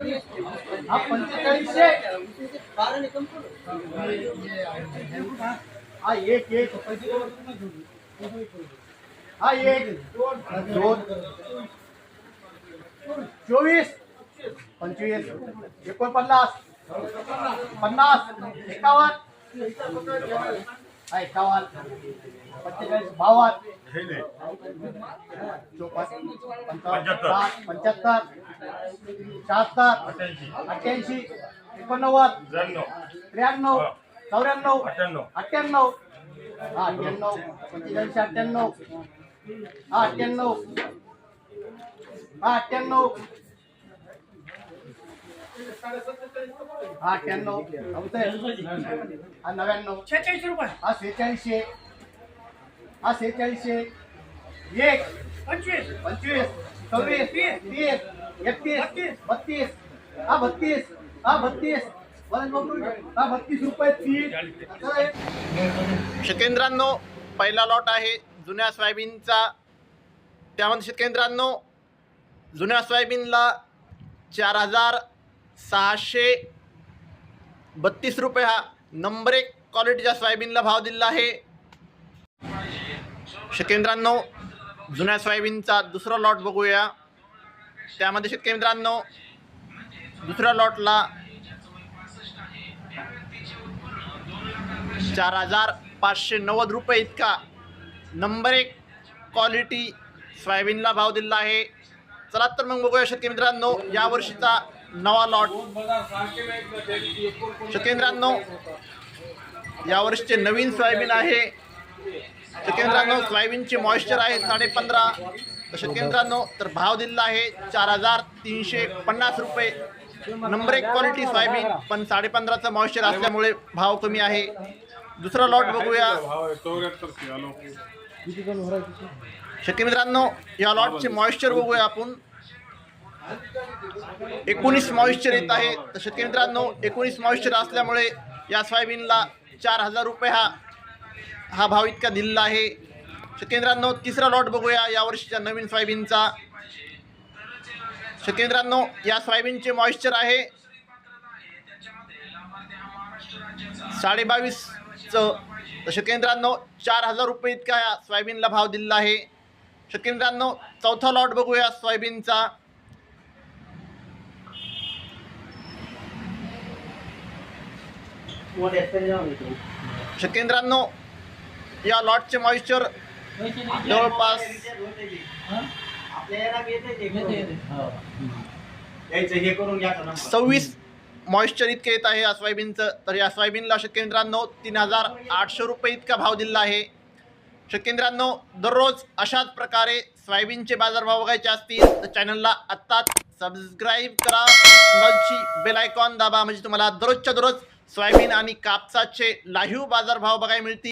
हा पंचेचाळीसशे हा एक एक हा एक दोन चोवीस पंचवीस। एकोणपन्नास पन्नास। एकावन्न हा एकावन्न पंचेचाळीस बावन्न चोपन्न पंचावन्न साठ। पंच्याहत्तर शहात्तर अठ्ठ्याऐंशी. एकोणनव्वद त्र्याण्णव. चौऱ्याण्णव अठ्ठ्याण्णव. अठ्ठ्याण्णव. हा अठ्ठ्याण्णव पंचेचाळीसशे अठ्ठ्याण्णव. हा अठ्ठ्याण्णव. हा अठ्ठ्याण्णव. हा अठ्ठ्याण्णव. हा नव्याण्णव. शेहेचाळीस रुपये. हा सेहेचाळीसशे. हा सेहेचाळीसशे. एक. पंचवीस. पंचवीस. सव्वीस तीस. एकतीस बत्तीस हा बत्तीस हा बत्तीस. हा बत्तीस रुपये पहिला लॉट आहे जुन्या सोयाबीनचा. त्यामध्ये शेतकेंद्रांनो जुन्या सोयाबीनला चार हजार सहाशे बत्तीस रुपये हा नंबर एक क्वालिटीच्या सोयाबीनला भाव दिलेला आहे. शेतकेंद्रांनो जुन्या सोयाबीनचा दुसरा लॉट बघूया. त्यामध्ये शेतकरी मित्रांनो दुसऱ्या लॉटला चार हजार पाचशे नव्वद रुपये इतका नंबर एक क्वालिटी सोयाबीनला भाव दिलेला आहे. चला तर मग बघूया शेतकरी मित्रांनो यावर्षीचा नवा लॉट. शेतकरी मित्रांनो यावर्षीचे नवीन सोयाबीन आहे. शेतकरी मित्रांनो सोयाबीनचे मॉइश्चर आहे साडे पंधरा तर शेतकरी मित्रांनो तर भाव दिलेला आहे चार हजार तीनशे पन्नास रुपये. नंबर एक क्वालिटी सोयाबीन पण साडेपंधराचं मॉइश्चर असल्यामुळे भाव कमी आहे. दुसरा लॉट बघूया. शेतकरी मित्रांनो या लॉटचे मॉइश्चर बघूया आपण. एकोणीस मॉइश्चर येत आहे. तर शेतकरी मित्रांनो एकोणीस मॉइश्चर असल्यामुळे या सोयाबीनला चार हजार रुपये हा हा भाव इतका दिलेला आहे. शेतकरी मित्रांनो तिसरा लॉट बघूया या वर्षीच्या नवीन सोयाबीनचा. शेतकरी मित्रांनो या सोयाबीनचे मॉइश्चर आहे. साडे बावीसचं तर शेतकरी मित्रांनो चार हजार रुपये इतका या सोयाबीनला भाव दिलेला आहे. शेतकरी मित्रांनो चौथा लॉट बघूया सोयाबीनचा. शेतकरी मित्रांनो या लॉटचे मॉइश्चर जवळपास हे. सव्वीस मॉइश्चर इतके येत आहे या सोयाबीनचं तर या सोयाबीनला शेतकरी मित्रांनो तीन हजार आठशे रुपये इतका भाव दिलेला आहे. शेतकरी मित्रांनो दररोज अशाच प्रकारे सोयाबीनचे बाजारभाव बघायचे असतील तर चॅनलला आत्ताच सबस्क्राईब करा. बेल आयकॉन दाबा. म्हणजे तुम्हाला दररोजच्या दररोज सोयाबीन आणि कापसाचे लाईव्ह बाजारभाव बघायला मिळतील.